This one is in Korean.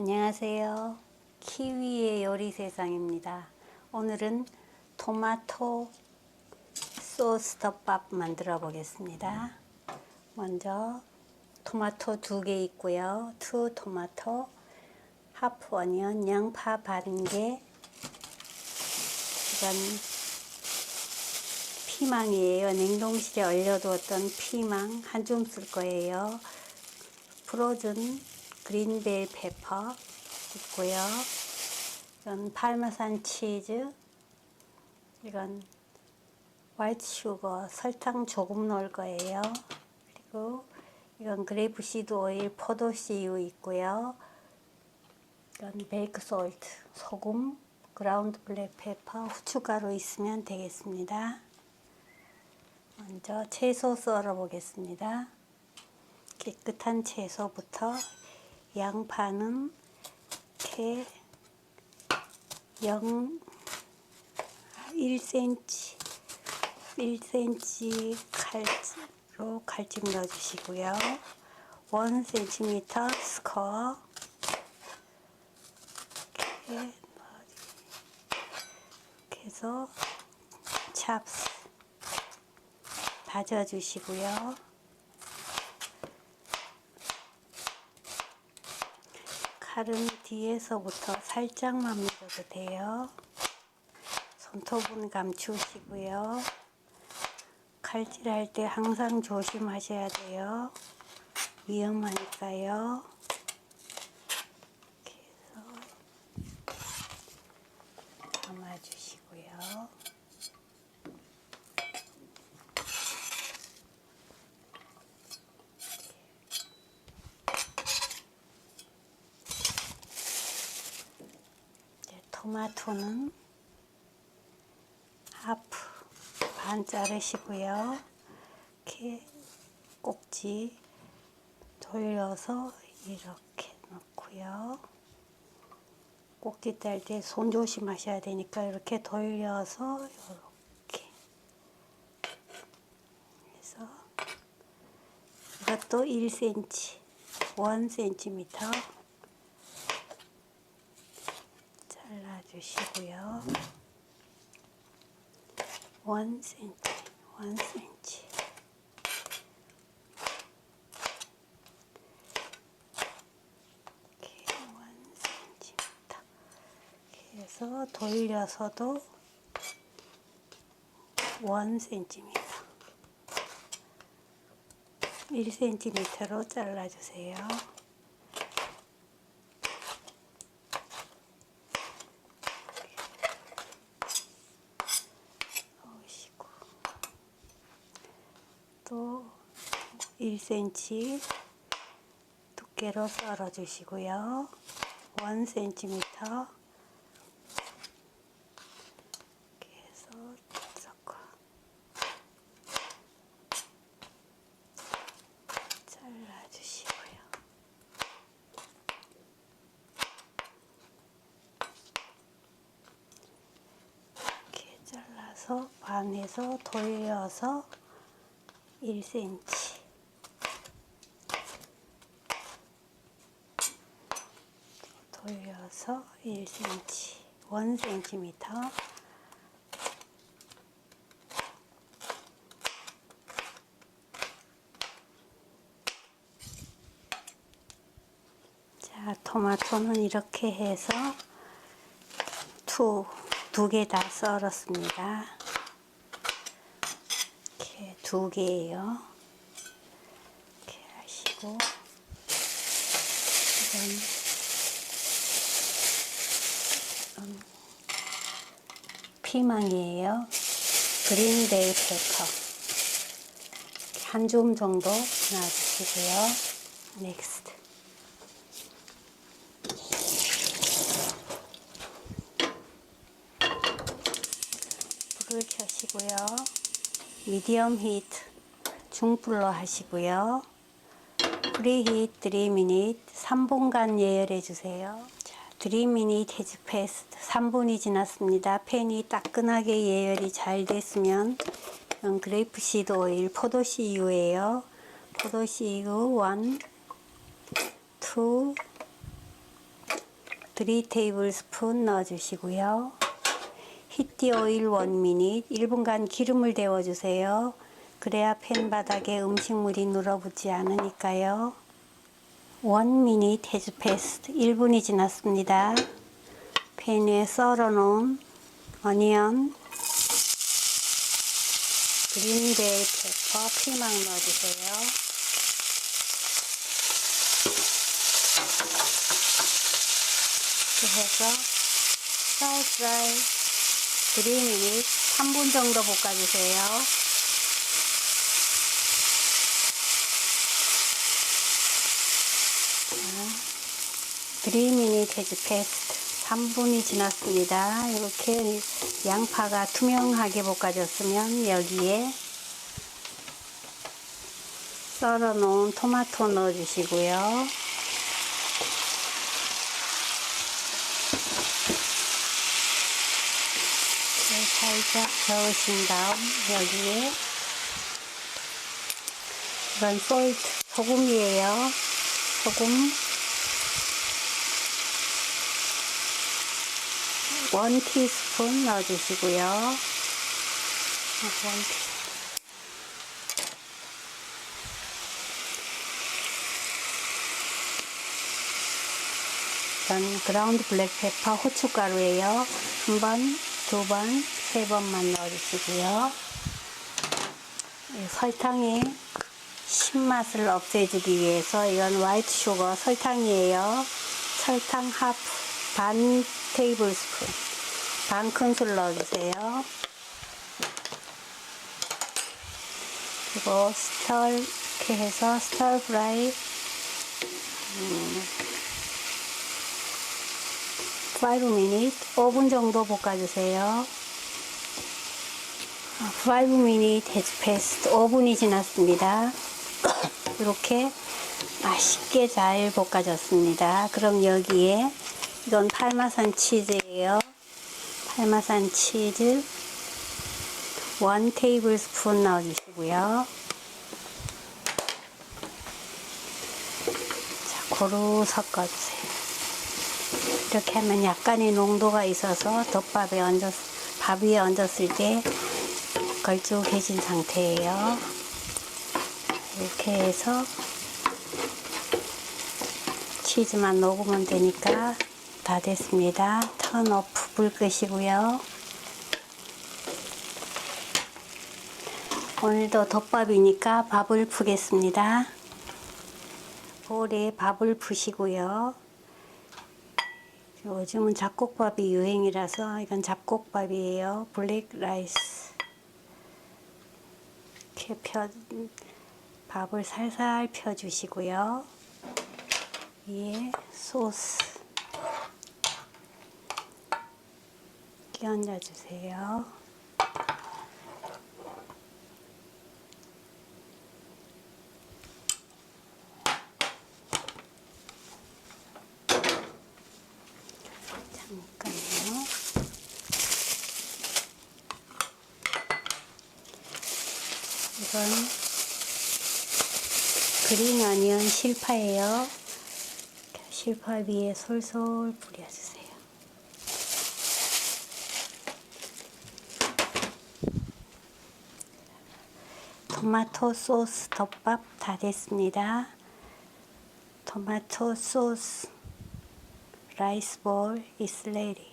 안녕하세요. 키위의 요리 세상입니다. 오늘은 토마토 소스 덮밥 만들어 보겠습니다. 먼저 토마토 두 개 있고요. 투 토마토, 하프 어니언, 양파 반 개, 이건 피망이에요. 냉동실에 얼려두었던 피망 한 줌 쓸 거예요. 프로즌 그린벨 페퍼 있고요. 이건 파르메산 치즈, 이건 화이트 슈거, 설탕 조금 넣을 거예요. 그리고 이건 그레이프 시드 오일, 포도 씨유 있고요. 이건 베이크 솔트, 소금, 그라운드 블랙 페퍼, 후춧가루 있으면 되겠습니다. 먼저 채소 썰어 보겠습니다. 깨끗한 채소부터 양파는 이렇게 0 1cm 1cm 칼로 칼집 넣어주시고요. 1cm 스커 이렇게 해서 찹스 다져주시고요. 칼은 뒤에서부터 살짝만 밀어도 돼요. 손톱은 감추시고요. 칼질할 때 항상 조심하셔야 돼요. 위험하니까요. 이렇게 해서 감아주시고요. 이제 토마토는 하프 반 자르시고요. 이렇게 꼭지 돌려서 이렇게 넣고요. 꼭지 뗄때손 조심하셔야 되니까 이렇게 돌려서 이렇게 해서 이것도 1cm, 1cm 잘라주시고요. 1cm, 1cm. 이렇게 1cm. 이렇게 해서 돌려서도 1cm. 1cm로 잘라주세요. 넣으시고 또 1cm 두께로 썰어 주시고요. 1cm 이렇게 해서 섞어 잘라 주시고요. 이렇게 잘라서 반에서 돌려서 1cm 돌려서 1cm 1cm 자 토마토는 이렇게 해서 두두개 다 썰었습니다. 두 개예요. 이렇게 하시고 이건 이건 피망이에요. 그린베이 페퍼 한 줌 정도 놔주시고요. 넥스트 불을 켜시고요. 미디엄 히트 중불로 하시고요. 프리히트 3미닛 3분간 예열해 주세요. 자, 3미닛 해즈 패스트 3분이 지났습니다. 팬이 따끈하게 예열이 잘 됐으면 그레이프 시드 오일 포도 씨유예요. 포도 씨유 1 2 3 테이블 스푼 넣어주시고요. 히티 오일 1미닛 1분간 기름을 데워주세요. 그래야 팬 바닥에 음식물이 눌어붙지 않으니까요. 1미닛 해즈 패스트 1분이 지났습니다. 팬에 썰어놓은 어니언 그린베이 페퍼 피망 넣어주세요. 이렇게 해서 스타일 프라이 3미닛 3분 정도 볶아주세요. 그리미닛 해즈 페스트 3분이 지났습니다. 이렇게 양파가 투명하게 볶아졌으면 여기에 썰어 놓은 토마토 넣어 주시고요. 살짝 저으신 다음 여기에 이건 솔트 소금이에요. 소금 원 티스푼 넣어주시고요. 이건 그라운드 블랙페퍼 후춧가루예요. 한 번, 두 번, 세 번만 넣어주시고요. 이 설탕의 신맛을 없애주기 위해서 이건 화이트 슈거 설탕이에요. 설탕 하프 반 테이블 스푼 반 큰술 넣어주세요. 그리고 스터 이렇게 해서 스터 프라이 음, 5미닛 5분 정도 볶아주세요. 5미닛 해즈 패스트 5분이 지났습니다. 이렇게 맛있게 잘 볶아졌습니다. 그럼 여기에 이건 파마산 치즈예요. 파마산 치즈 1 테이블 스푼 넣어주시고요. 자, 고루 섞어주세요. 이렇게 하면 약간의 농도가 있어서 덮밥에 얹었, 밥 위에 얹었을 때 걸쭉해진 상태예요. 이렇게 해서 치즈만 녹으면 되니까 다 됐습니다. 턴 오프 불 끄시고요. 오늘도 덮밥이니까 밥을 푸겠습니다. 볼에 밥을 푸시고요. 요즘은 잡곡밥이 유행이라서 이건 잡곡밥이에요. 블랙 라이스. 이렇게 펴, 밥을 살살 펴주시고요. 위에 소스 끼얹어 주세요. 잠깐요. 이건 그린 어니언 실파예요. 실파 위에 솔솔 뿌려주세요. 토마토 소스 덮밥 다 됐습니다. 토마토 소스 라이스 볼 is ready.